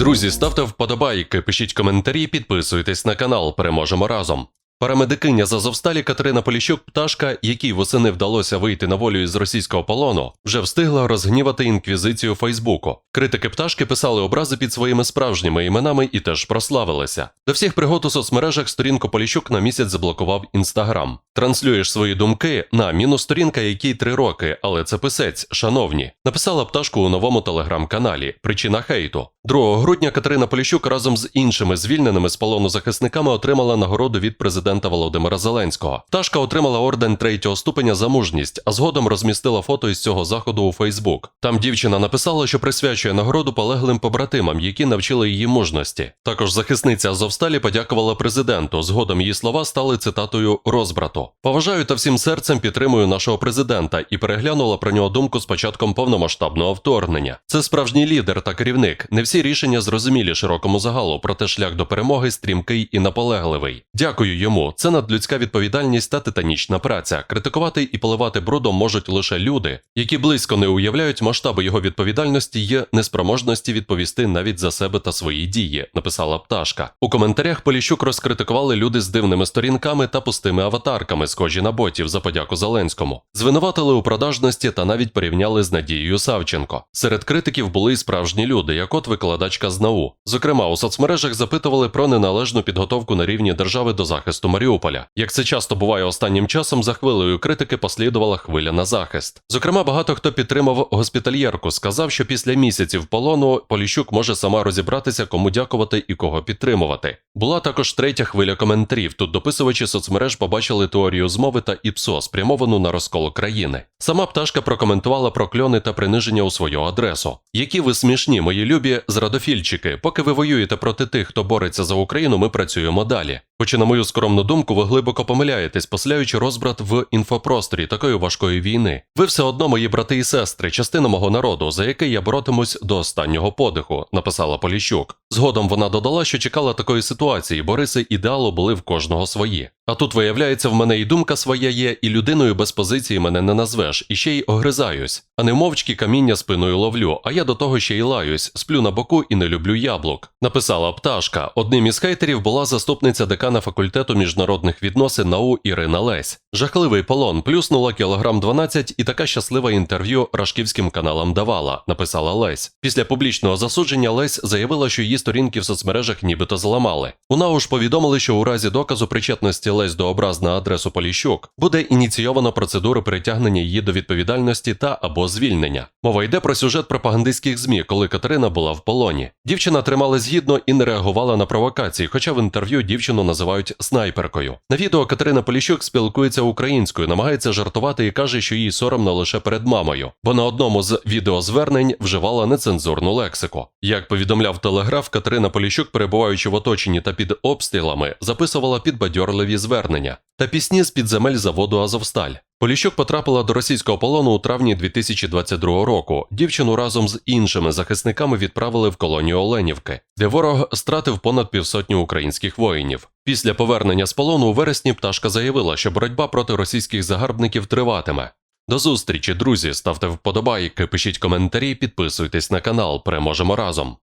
Друзі, ставте вподобайки, пишіть коментарі, підписуйтесь на канал. Переможемо разом. Парамедикиня з Азовсталі Катерина Поліщук Пташка, якій восени вдалося вийти на волю із російського полону, вже встигла розгнівати інквізицію Фейсбуку. Критики пташки писали образи під своїми справжніми іменами і теж прославилися. До всіх пригод у соцмережах сторінку Поліщук на місяць заблокував інстаграм. Транслюєш свої думки на мінус сторінка, якій три роки, але це писець, шановні. Написала пташку у новому телеграм-каналі. Причина хейту. 2 грудня Катерина Поліщук разом з іншими звільненими з полону захисниками отримала нагороду від президента Володимира Зеленського. Пташка отримала орден третього ступеня за мужність, а згодом розмістила фото із цього заходу у Фейсбук. Там дівчина написала, що присвячує нагороду полеглим побратимам, які навчили її мужності. Також захисниця Азовсталі подякувала президенту. Згодом її слова стали цитатою розбрату. Поважаю та всім серцем підтримую нашого президента і переглянула про нього думку з початком повномасштабного вторгнення. Це справжній лідер та керівник. Не всі рішення зрозумілі широкому загалу, проте шлях до перемоги стрімкий і наполегливий. Дякую йому. Це надлюдська відповідальність та титанічна праця. Критикувати і поливати брудом можуть лише люди, які близько не уявляють масштаби його відповідальності є неспроможності відповісти навіть за себе та свої дії, написала пташка. У коментарях Поліщук розкритикували люди з дивними сторінками та пустими аватарками, схожі на ботів за подяку Зеленському. Звинуватили у продажності та навіть порівняли з Надією Савченко. Серед критиків були й справжні люди, як от викладачка з НАУ. Зокрема, у соцмережах запитували про неналежну підготовку на рівні держави до захисту Маріуполя. Як це часто буває останнім часом, за хвилею критики послідувала хвиля на захист. Зокрема, багато хто підтримав госпітальєрку, сказав, що після місяців полону Поліщук може сама розібратися, кому дякувати і кого підтримувати. Була також третя хвиля коментарів. Тут дописувачі соцмереж побачили теорію змови та ІПСО, спрямовану на розкол країни. Сама пташка прокоментувала прокльони та приниження у свою адресу. Які ви смішні, мої любі зрадофільчики. Поки ви воюєте проти тих, хто бореться за Україну, ми працюємо далі. Хоча, на мою скромну думку, ви глибоко помиляєтесь, посляючи розбрат в інфопросторі такої важкої війни. Ви все одно мої брати і сестри, частина мого народу, за який я боротимусь до останнього подиху, написала Поліщук. Згодом вона додала, що чекала такої ситуації, бо риси ідеалу були в кожного свої. А тут виявляється, в мене і думка своя є, і людиною без позиції мене не назвеш, і ще й огризаюсь. А не мовчки каміння спиною ловлю, а я до того ще й лаюсь, сплю на боку і не люблю яблук. Написала пташка. Одним із хейтерів була заступниця декана факультету міжнародних відносин НАУ Ірина Лесь. Жахливий полон, плюснула кілограм 12 і така щаслива інтерв'ю рашківським каналам давала, написала Лесь. Після публічного засудження Лесь заявила, що її сторінки в соцмережах нібито зламали. У НАУ ж повідомили, що у разі доказу причетності Лесь до образ на адресу Поліщук буде ініційовано процедуру притягнення її до відповідальності та або звільнення. Мова йде про сюжет пропагандистських змі, коли Катерина була в полоні. Дівчина трималась гідно і не реагувала на провокації, хоча в інтерв'ю дівчину називають снайперкою. На відео Катерина Поліщук спілкується українською, намагається жартувати і каже, що їй соромно лише перед мамою, бо на одному з відеозвернень вживала нецензурну лексику. Як повідомляв телеграф, Катерина Поліщук, перебуваючи в оточенні та під обстрілами, записувала підбадьорливі звернення та пісні з під земель заводу Азовсталь. Поліщук потрапила до російського полону у травні 2022 року. Дівчину разом з іншими захисниками відправили в колонію Оленівки, де ворог стратив понад півсотні українських воїнів. Після повернення з полону у вересні пташка заявила, що боротьба проти російських загарбників триватиме. До зустрічі, друзі. Ставте вподобайки, пишіть коментарі, підписуйтесь на канал. Переможемо разом.